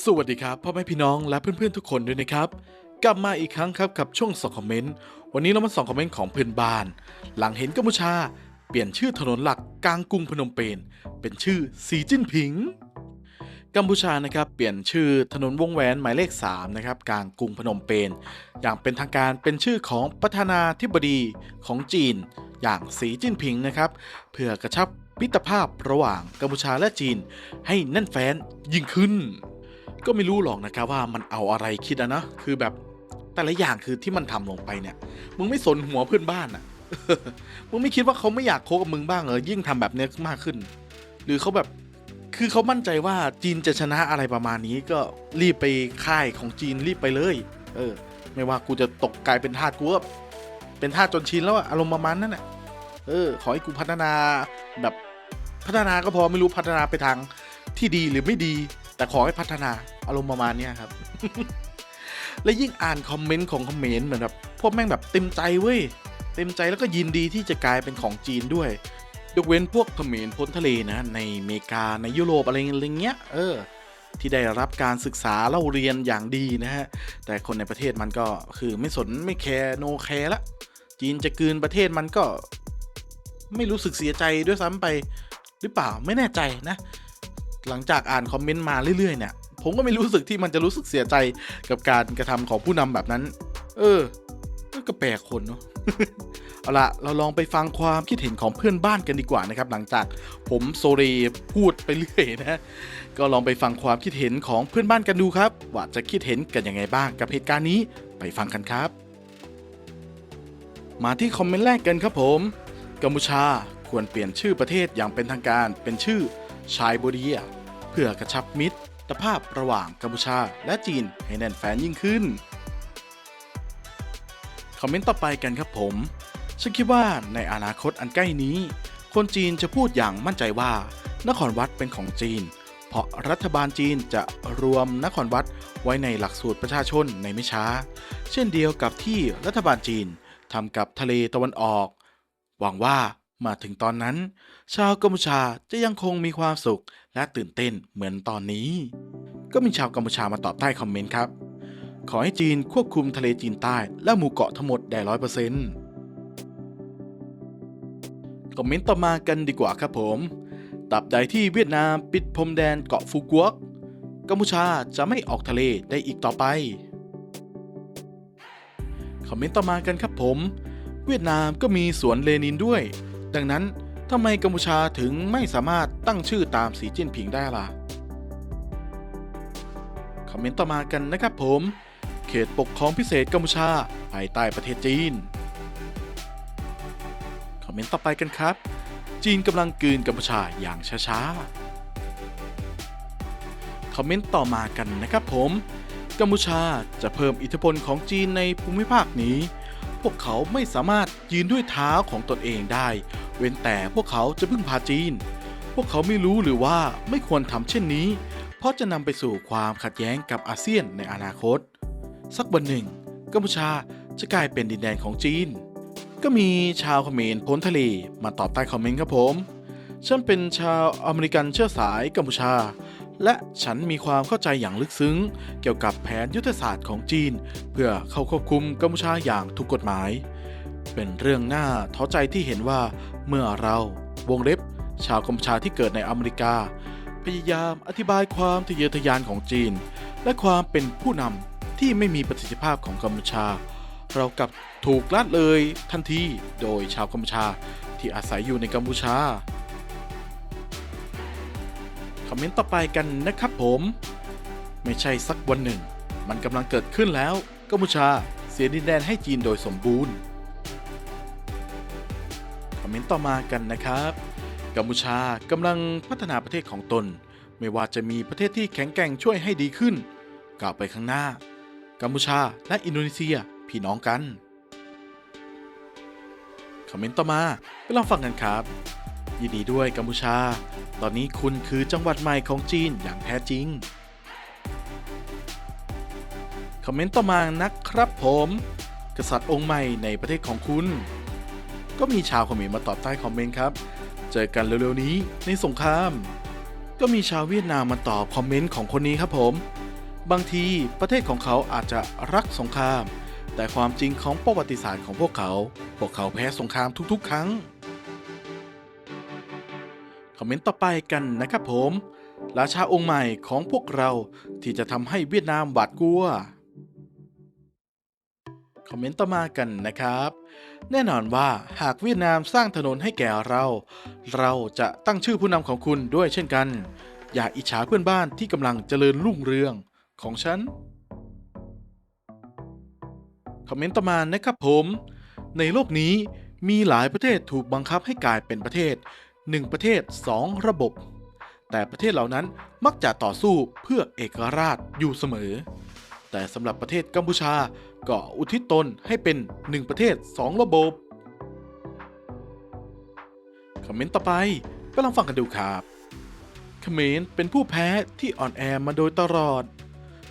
สวัสดีครับพ่อแม่พี่น้องและเพื่อนๆทุกคนด้วยนะครับ กลับมาอีกครั้งครับกับช่วงส่องคอมเมนต์วันนี้เรามาส่องคอมเมนต์ของเพื่อนบ้าน หลังเห็นกัมพูชา เปลี่ยนชื่อถนนหลักกลางกรุงพนมเปญเป็นชื่อสีจิ้นผิง กัมพูชานะครับเปลี่ยนชื่อถนนวงแหวนหมายเลข3นะครับกลางกรุงพนมเปญอย่างเป็นทางการเป็นชื่อของประธานาธิบดีของจีน อย่างสีจิ้นผิงนะครับเพื่อกระชับมิตรภาพระหว่างกัมพูชาและจีนให้แน่นแฟ้นยิ่งขึ้น ก็ไม่รู้หรอกนะครับว่ามันเอาอะไรคิดอะนะคือแบบแต่ละอย่างคือที่มันทำลงไปเนี่ย มึงไม่สนหัวเพื่อนบ้านอะมึงไม่คิดว่าเขาไม่อยากโคบกับมึงบ้างเหรอยิ่งทำแบบเนี้ยมากขึ้น หรือเขาแบบคือเขามั่นใจว่าจีนจะชนะอะไรประมาณนี้ก็รีบไปค่ายของจีนรีบไปเลย เออ ไม่ว่ากูจะตกกลายเป็นทาสกูก็เป็นทาสจนชินแล้วอะอารมณ์ประมาณนั้นแหละเออ ขอให้กูพัฒนาแบบพัฒนาก็พอไม่รู้พัฒนาไปทางที่ดีหรือไม่ดี แต่ขอให้พัฒนาอารมณ์ประมาณนี้ครับ และยิ่งอ่านคอมเมนต์ของคอมเมนต์เหมือนแบบพวกแม่งแบบเต็มใจเว้ย เต็มใจแล้วก็ยินดีที่จะกลายเป็นของจีนด้วยยกเว้นพวกเขมรพ้นทะเลนะ ในอเมริกาในยุโรปอะไรเงี้ยเออ ที่ได้รับการศึกษาเล่าเรียนอย่างดีนะฮะ แต่คนในประเทศมันก็คือไม่สนไม่แคร์โนแคร์ละจีนจะกืนประเทศมันก็ไม่รู้สึกเสียใจด้วยซ้ำไปหรือเปล่าไม่แน่ใจนะ หลังจากอ่านคอมเมนต์มาเรื่อยๆเนี่ยผมก็ไม่รู้สึกที่มันจะรู้สึกเสียใจกับการกระทำของผู้นำแบบนั้น เออ ก็แปลกคนเนาะ เอาละเราลองไปฟังความคิดเห็นของเพื่อนบ้านกันดีกว่านะครับ หลังจากผมโซเรพูดไปเรื่อยนะ ก็ลองไปฟังความคิดเห็นของเพื่อนบ้านกันดูครับ ว่าจะคิดเห็นกันยังไงบ้างกับเหตุการณ์นี้ ไปฟังกันครับ มาที่คอมเมนต์แรกกันครับผม กัมพูชาควรเปลี่ยนชื่อประเทศอย่างเป็นทางการเป็นชื่อ ชายโบเดีย เพื่อกระชับมิตรภาพระหว่างกัมพูชาและจีนให้แน่นแฟ้นยิ่งขึ้น คอมเมนต์ต่อไปกันครับผม ฉันคิดว่าในอนาคตอันใกล้นี้ คนจีนจะพูดอย่างมั่นใจว่า นครวัดเป็นของจีน เพราะรัฐบาลจีนจะรวมนครวัดไว้ในหลักสูตรประชาชนในไม่ช้า เช่นเดียวกับที่รัฐบาลจีนทำกับทะเลตะวันออก หวังว่า มาถึงตอนนั้น ชาวกัมพูชาจะยังคงมีความสุขและตื่นเต้นเหมือนตอนนี้ ก็มีชาวกัมพูชามาตอบใต้คอมเมนต์ครับ ขอให้จีนควบคุมทะเลจีนใต้และหมู่เกาะทั้งหมดได้ร้อยเปอร์เซ็นต์คอมเมนต์ต่อมากันดีกว่าครับผมตราบใดที่เวียดนามปิดพรมแดนเกาะฟูกวกกัมพูชาจะไม่ออกทะเลได้อีกต่อไป คอมเมนต์ต่อมากันครับผม เวียดนามก็มีสวนเลนินด้วย ดังนั้นทำไมกัมพูชาถึงไม่สามารถตั้งชื่อตามสีจิ้นผิงได้ล่ะ คอมเมนต์ต่อมากันนะครับผม เขตปกครองพิเศษกัมพูชาภายใต้ประเทศจีน คอมเมนต์ต่อไปกันครับ จีนกำลังกืนกัมพูชาอย่างช้าๆ คอมเมนต์ต่อมากันนะครับผม กัมพูชาจะเพิ่มอิทธิพลของจีนในภูมิภาคนี้ พวกเขาไม่สามารถยืนด้วยเท้าของตนเองได้ เว้นแต่พวกเขาจะพึ่งพาจีน พวกเขาไม่รู้หรือว่าไม่ควรทำเช่นนี้ เพราะจะนำไปสู่ความขัดแย้งกับอาเซียนในอนาคต สักวันหนึ่งกัมพูชาจะกลายเป็นดินแดนของจีน ก็มีชาวเขมรพ้นทะเลมาตอบใต้คอมเมนต์ครับผมฉันเป็นชาวอเมริกันเชื้อสายกัมพูชา และฉันมีความเข้าใจอย่างลึกซึ้ง เกี่ยวกับแผนยุทธศาสตร์ของจีน เพื่อเข้าควบคุมกัมพูชาอย่างถูกกฎหมาย เป็นเรื่องน่าท้อใจที่เห็นว่าเมื่อเราวงเล็บ ชาวกัมพูชาที่เกิดในอเมริกา พยายามอธิบายความทะเยอทะยานของจีน และความเป็นผู้นำที่ไม่มีประสิทธิภาพของกัมพูชา เรากับถูกละเลยทันทีโดยชาวกัมพูชาที่อาศัยอยู่ในกัมพูชาคอมเมนต์ต่อไปกันนะครับผม ไม่ใช่สักวันหนึ่ง มันกำลังเกิดขึ้นแล้วกัมพูชาเสียดินแดนให้จีนโดยสมบูรณ์ เมนต์ต่อมากันนะครับ กัมพูชากำลังพัฒนาประเทศของตน ไม่ว่าจะมีประเทศที่แข็งแกร่งช่วยให้ดีขึ้นก้าวไปข้างหน้า กัมพูชาและอินโดนีเซียพี่น้องกันคอมเมนต์ต่อมาไปลองฟังกันครับ ยินดีด้วยกัมพูชา ตอนนี้คุณคือจังหวัดใหม่ของจีนอย่างแท้จริงคอมเมนต์ต่อมานะครับผม กษัตริย์องค์ใหม่ในประเทศของคุณ ก็มีชาวเขมรมาตอบใต้คอมเมนต์ครับ เจอกันเร็วๆนี้ในสงคราม ก็มีชาวเวียดนามมาตอบคอมเมนต์ของคนนี้ครับผม บางทีประเทศของเขาอาจจะรักสงคราม แต่ความจริงของประวัติศาสตร์ของพวกเขา พวกเขาแพ้สงครามทุกๆ ครั้ง คอมเมนต์ต่อไปกันนะครับผม ราชาองค์ใหม่ของพวกเราที่จะทำให้เวียดนามหวาดกลัว คอมเมนต์ต่อมากันนะครับ แน่นอนว่าหากเวียดนามสร้างถนนให้แก่เรา เราจะตั้งชื่อผู้นำของคุณด้วยเช่นกัน อย่าอิจฉาเพื่อนบ้านที่กำลังเจริญรุ่งเรืองของฉัน คอมเมนต์ต่อมานะครับผม ในโลกนี้มีหลายประเทศถูกบังคับให้กลายเป็นประเทศ 1 ประเทศ 2 ระบบ แต่ประเทศเหล่านั้นมักจะต่อสู้เพื่อเอกราชอยู่เสมอ แต่สำหรับประเทศกัมพูชาก็อุทิศตนให้เป็น 1 ประเทศ 2 ระบบ คอมเมนต์ต่อไปไปลองฟังกันดูครับเขมรเป็นผู้แพ้ที่อ่อนแอมาโดยตลอด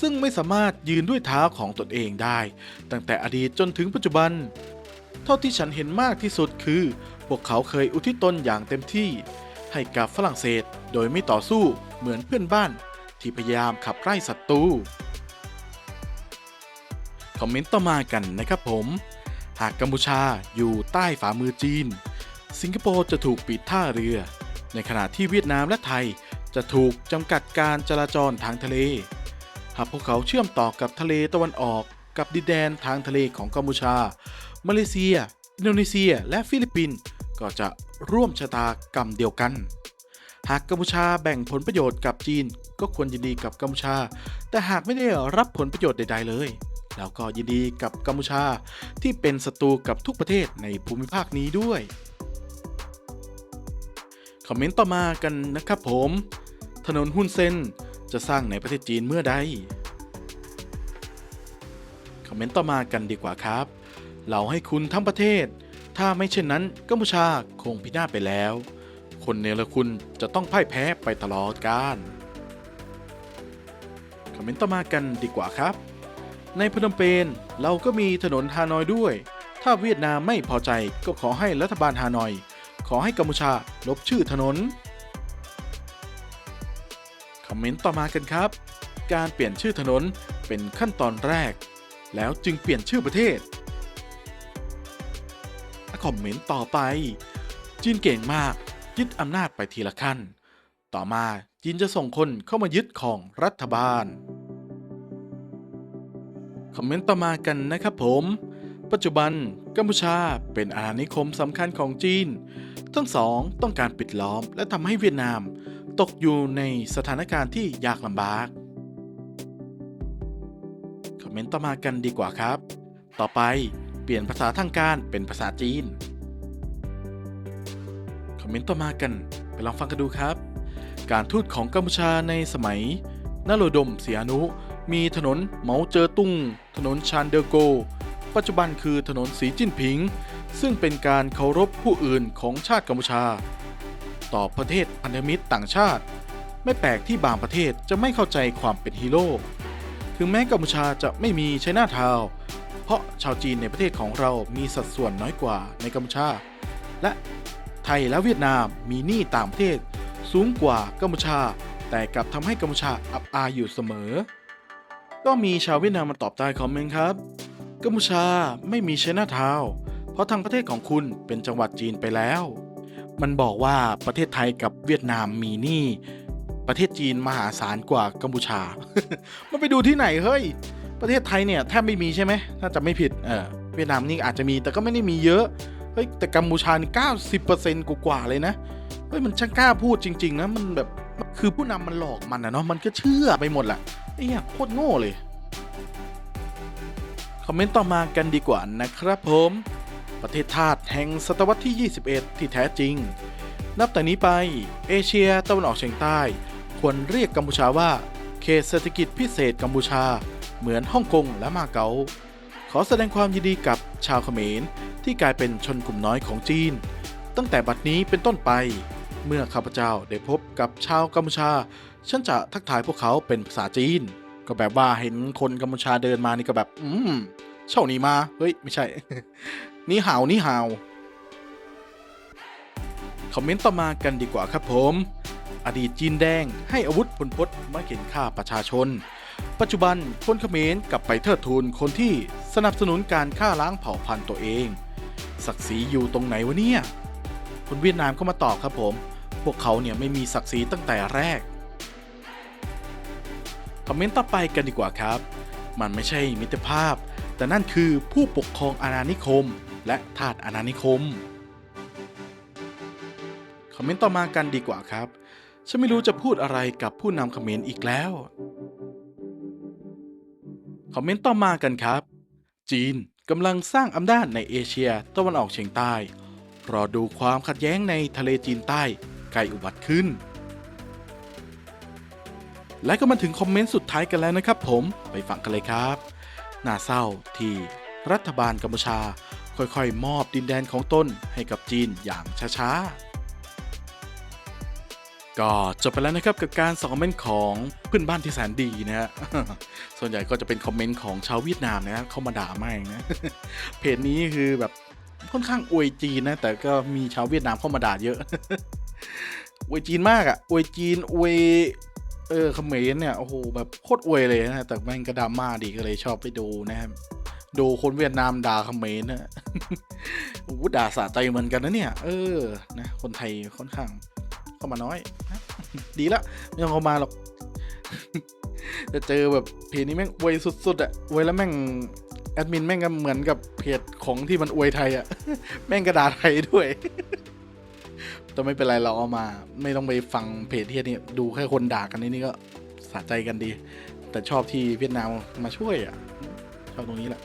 ซึ่งไม่สามารถยืนด้วยเท้าของตนเองได้ ตั้งแต่อดีตจนถึงปัจจุบัน เท่าที่ฉันเห็นมากที่สุดคือ พวกเขาเคยอุทิศตนอย่างเต็มที่ ให้กับฝรั่งเศสโดยไม่ต่อสู้เหมือนเพื่อนบ้านที่พยายามขับไล่ศัตรู คอมเมนต์ต่อมากันนะครับผม หากกัมพูชาอยู่ใต้ฝ่ามือจีน สิงคโปร์จะถูกปิดท่าเรือ ในขณะที่เวียดนามและไทยจะถูกจำกัดการจราจรทางทะเล หากพวกเขาเชื่อมต่อกับทะเลตะวันออกกับดินแดนทางทะเลของกัมพูชา มาเลเซีย อินโดนีเซีย และฟิลิปปินส์ก็จะร่วมชะตากรรมเดียวกัน หากกัมพูชาแบ่งผลประโยชน์กับจีน ก็ควรยินดีกับกัมพูชา แต่หากไม่ได้รับผลประโยชน์ใด ๆ เลย แล้วก็ยินดีกับกัมพูชาที่เป็นศัตรูกับทุกประเทศในภูมิภาคนี้ด้วย คอมเมนต์ต่อมากันนะครับผม ถนนฮุนเซนจะสร้างในประเทศจีนเมื่อใด คอมเมนต์ต่อมากันดีกว่าครับ เราให้คุณทั้งประเทศ ถ้าไม่เช่นนั้นกัมพูชาคงพินาศไปแล้ว คนเนรคุณจะต้องพ่ายแพ้ไปตลอดกาลคอมเมนต์ต่อมากันดีกว่าครับ ในพนมเปญเราก็มีถนนฮานอยด้วย ถ้าเวียดนามไม่พอใจก็ขอให้รัฐบาลฮานอย ขอให้กัมพูชาลบชื่อถนน คอมเมนต์ต่อมากันครับ การเปลี่ยนชื่อถนนเป็นขั้นตอนแรก แล้วจึงเปลี่ยนชื่อประเทศคอมเมนต์ต่อไป จีนเก่งมากยึดอำนาจไปทีละขั้น ต่อมาจีนจะส่งคนเข้ามายึดของรัฐบาล คอมเมนต์ต่อมากันนะครับผม ปัจจุบันกัมพูชาเป็นอาณานิคมสำคัญของจีน ทั้งสองต้องการปิดล้อมและทำให้เวียดนาม ตกอยู่ในสถานการณ์ที่ยากลำบาก คอมเมนต์ต่อมากันดีกว่าครับ ต่อไปเปลี่ยนภาษาทางการเป็นภาษาจีน คอมเมนต์ต่อมากันไปลองฟังกันดูครับ การทูตของกัมพูชาในสมัยนโรดมเสียนุ มีถนนเหมาเจอตุงถนนชานเดอโก ปัจจุบันคือถนนสีจิ้นผิง ซึ่งเป็นการเคารพผู้อื่นของชาติกัมพูชา ต่อประเทศพันธมิตรต่างชาติ ไม่แปลกที่บางประเทศจะไม่เข้าใจความเป็นฮีโร่ ถึงแม้กัมพูชาจะไม่มีไชน่าทาวเพราะชาวจีนในประเทศของเรามีสัดส่วนน้อยกว่าในกัมพูชา และไทยและเวียดนามมีหนี้ต่างประเทศสูงกว่ากัมพูชา แต่กลับทำให้กัมพูชาอับอายอยู่เสมอ ก็มีชาวเวียดนามมาตอบใต้คอมเมนต์ครับกัมพูชาไม่มีไชน่าทาว เพราะทางประเทศของคุณเป็นจังหวัดจีนไปแล้ว มันบอกว่าประเทศไทยกับเวียดนามมีหนี้ประเทศจีนมหาศาลกว่ากัมพูชา มันไปดูที่ไหนเฮ้ย ประเทศไทยเนี่ยแทบไม่มีใช่ไหมถ้าจะไม่ผิดเออเวียดนามนี่อาจจะมีแต่ก็ไม่ได้มีเยอะเฮ้ยแต่กัมพูชานี่เก้าสิบเปอร์เซ็นต์กว่าเลยนะเฮ้ยมันช่างกล้าพูดจริง ๆนะมันแบบ คือผู้นำมันหลอกมันนะเนาะมันก็เชื่อไปหมดแหละไอ้เหี้ยโคตรโง่เลย คอมเมนต์ต่อมากันดีกว่านะครับผม ประเทศชาติแห่งศตวรรษที่ 21 ที่แท้จริง นับแต่นี้ไป เอเชียตะวันออกเฉียงใต้ ควรเรียกกัมพูชาว่า เขตเศรษฐกิจพิเศษกัมพูชา เหมือนฮ่องกงและมาเก๊าขอแสดงความยินดีกับชาวเขมรที่กลายเป็นชนกลุ่มน้อยของจีน ตั้งแต่บัดนี้เป็นต้นไป เมื่อข้าพเจ้าได้พบกับชาวกัมพูชา ฉันจะทักทายพวกเขาเป็นภาษาจีน ก็แบบว่าเห็นคนกัมพูชาเดินมานี่ก็แบบ อืมเช่านี้มา เฮ้ย ไม่ใช่ นี่หาวนี่หาวคอมเมนต์ต่อมากันดีกว่าครับผม อดีตจีนแดงให้อาวุธพลพศมาเข็นฆ่าประชาชน ปัจจุบันคนเขมรกลับไปเทิดทูนคนที่สนับสนุนการฆ่าล้างเผ่าพันธุ์ตัวเอง ศักดิ์ศรีอยู่ตรงไหนวะเนี่ยคนเวียดนามก็มาตอบครับผม พวกเขาเนี่ยไม่มีศักดิ์ศรีตั้งแต่แรก คอมเมนต์ต่อไปกันดีกว่าครับ มันไม่ใช่มิตรภาพ แต่นั่นคือผู้ปกครองอาณานิคม และทาสอาณานิคม คอมเมนต์ต่อมากันดีกว่าครับ ฉันไม่รู้จะพูดอะไรกับผู้นำคอมเขมรอีกแล้ว คอมเมนต์ต่อมากันครับ จีนกำลังสร้างอำนาจในเอเชียตะวันออกเฉียงใต้รอดูความขัดแย้งในทะเลจีนใต้ ใกล้อุบัติขึ้น และก็มาถึงคอมเมนต์สุดท้ายกันแล้วนะครับผมไปฟังกันเลยครับ น่าเศร้าที่รัฐบาลกัมพูชา ค่อยๆ มอบดินแดนของตนให้กับจีนอย่างช้าๆก็จบไปแล้วนะครับกับการสองคอมเมนต์ของเพื่อนบ้านที่แสนดีนะฮะส่วนใหญ่ก็จะเป็นคอมเมนต์ของชาวเวียดนามนะเข้ามาด่าแม่งนะเพจนี้คือแบบค่อนข้างอวยจีนนะแต่ก็มีชาวเวียดนามเข้ามาด่าเยอะ อวยจีนมากอะ่ะอวยจีนอวยเออเขมรเนี่ยโอ้โหแบบโคตรอวยเลยนะแต่แม่งก็ดราม่าดีก็เลยชอบไปดูนะครับดูคนเวียดนามด่าเขมรนะโอ้ด่าสะใจเหมือนกันนะเนี่ย เออนะคนไทยค่อนข้างเข้ามาน้อยนะดีละไม่ต้องเข้ามาหรอกจะเจอแบบเพจนี้แม่งอวยสุดๆอะอวยแล้วแม่งแอดมินแม่งก็เหมือนกับเพจของที่มันอวยไทยอะแม่งกระดาษไทยด้วย แต่ไม่เป็นไรเราเอามา ไม่ต้องไปฟังเพจที่นี่ดูแค่คนด่ากันนี่นี่ก็สะใจกันดี แต่ชอบที่เวียดนามมาช่วยอะชอบตรงนี้แหละ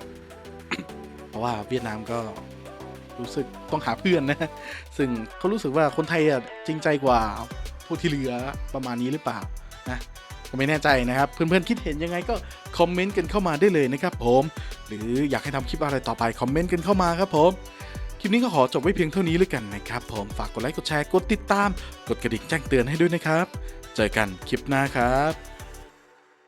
เพราะว่าเวียดนามก็รู้สึกต้องหาเพื่อนนะ ซึ่งเขารู้สึกว่าคนไทยอะจริงใจกว่าพวกที่เหลือประมาณนี้หรือเปล่านะก็ไม่แน่ใจนะครับ เพื่อนๆคิดเห็นยังไงก็คอมเมนต์กันเข้ามาได้เลยนะครับผม หรืออยากให้ทำคลิปอะไรต่อไปคอมเมนต์กันเข้ามาครับผม คลิปนี้ก็ขอจบไว้เพียงเท่านี้เลยกันนะครับผมฝากกดไลค์กดแชร์กดติดตาม กดกระดิ่งแจ้งเตือนให้ด้วยนะครับ เจอกันคลิปหน้าครับ